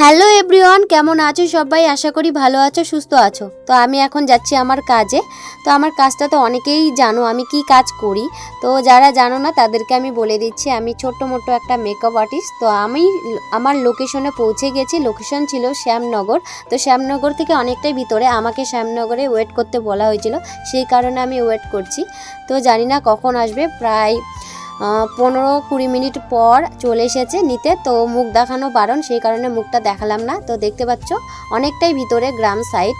Hello everyone, কেমন আছো সবাই? আশা করি ভালো আছো, সুস্থ আছো। তো আমি এখন যাচ্ছি আমার কাজে। তো আমার কাজটা তো অনেকেই জানো, আমি কি কাজ করি? তো যারা জানো না, তাদেরকে আমি বলে দিচ্ছি, আমি ছোট্ট মোটো একটা মেকআপ আর্টিস্ট তো আমি আমার লোকেশনে পৌঁছে গেছি। লোকেশন ছিল শ্যামনগর। তো শ্যামনগর থেকে অনেকটাই ভিতরে। আমাকে শ্যামনগরে ওয়েট করতে বলা হয়েছিল। সেই কারণে আমি ওয়েট করছি। তো জানি না কখন আসবে। প্রায় পনেরো কুড়ি মিনিট পর চলে এসেছে নিতে। তো মুখ দেখানো বারণ, সেই কারণে মুখটা দেখালাম না। তো দেখতে পাচ্ছ, অনেকটাই ভিতরে গ্রাম সাইড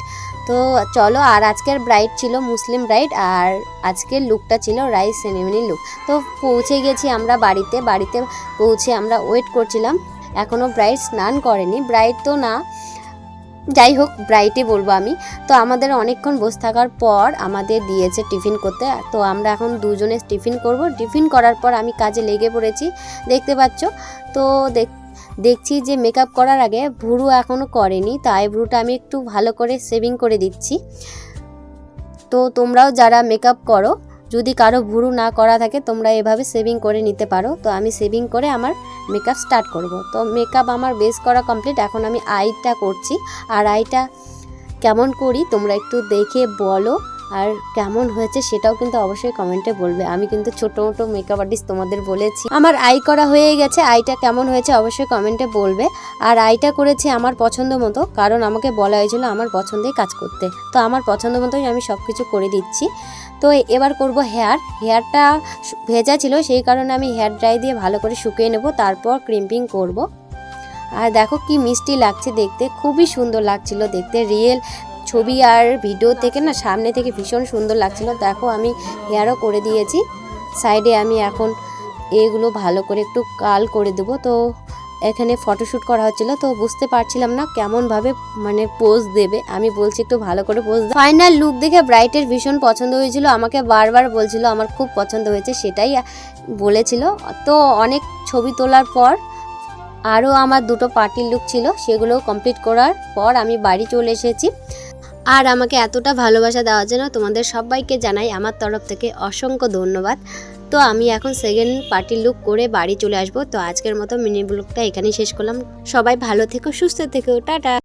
তো চলো, আর আজকের ব্রাইড ছিল মুসলিম ব্রাইড আর আজকের লুকটা ছিল রাইস সেরেমনি লুক তো পৌঁছে গেছি আমরা বাড়িতে। বাড়িতে পৌঁছে আমরা ওয়েট করছিলাম। এখনও ব্রাইড স্নান করেনি। ব্রাইড তো না যাই হোক ব্রাইটে বলব আমি। তো আমাদের অনেকক্ষণ বসে থাকার পর আমাদের দিয়েছে টিফিন করতে। তো আমরা এখন দুজনে টিফিন করব। টিফিন করার পর আমি কাজে লেগে পড়েছি, দেখতে পাচ্ছ? তো দেখ, দেখছি যে মেকআপ করার আগে ভুরু এখনও করেনি, তাই ভুরুটা আমি একটু ভালো করে সেভিং করে দিচ্ছি। তো তোমরাও যারা মেকআপ করো যদি কারও ভুরু না করা থাকে, তোমরা এভাবে সেভিং করে নিতে পারো। তো আমি সেভিং করে আমার মেকআপ স্টার্ট করব। তো মেকআপ আমার বেস করা কমপ্লিট এখন আমি আইটা করছি। আর আইটা কেমন করি, তোমরা একটু দেখে বলো। আর কেমন হয়েছে সেটাও কিন্তু অবশ্যই কমেন্টে বলবে। আমি কিন্তু ছোটো মোটো মেকআপ আর্টিস্ট তোমাদের বলেছি। আমার আই করা হয়ে গেছে, আইটা কেমন হয়েছে অবশ্যই কমেন্টে বলবে। আর আইটা করেছি আমার পছন্দ মতো, কারণ আমাকে বলা হয়েছিল আমার পছন্দেই কাজ করতে। তো আমার পছন্দ মতোই আমি সব কিছু করে দিচ্ছি। তো এবার করব হেয়ার হেয়ারটা ভেজা ছিল, সেই কারণে আমি হেয়ার ড্রাই দিয়ে ভালো করে শুকিয়ে নেব, তারপর ক্রিম্পিং করব। আর দেখো কি মিষ্টি লাগছে দেখতে, খুবই সুন্দর লাগছিল দেখতে। রিয়েল ছবি আর ভিডিও থেকে না সামনে থেকে ভীষণ সুন্দর লাগছিল। দেখো আমি হেয়ারও করে দিয়েছি। সাইডে আমি এখন এগুলো ভালো করে একটু কাল করে দেবো। তো এখানে ফটোশ্যুট করা হচ্ছিল। তো বুঝতে পারছিলাম না কেমনভাবে মানে পোজ দেবে। আমি বলছি একটু ভালো করে পোজ ফাইনাল লুক দেখে ব্রাইটের ভীষণ পছন্দ হয়েছিল। আমাকে বারবার বলছিল আমার খুব পছন্দ হয়েছে সেটাই বলেছিল। তো অনেক ছবি তোলার পর আরও আমার দুটো পার্টির লুক ছিল। সেগুলো কমপ্লিট করার পর আমি বাড়ি চলে এসেছি। আর আমাকে এতটা ভালোবাসা দেওয়ার জন্য তোমাদের সবাইকে জানাই আমার তরফ থেকে অসংখ্য ধন্যবাদ। তো আমি এখন সেকেন্ড পার্টি লুক করে বাড়ি চলে আসব। তো আজকের মতো মিনি ব্লুকটা এখানেই শেষ করলাম। সবাই ভালো থেকো, সুস্থ থেকো। টাটা।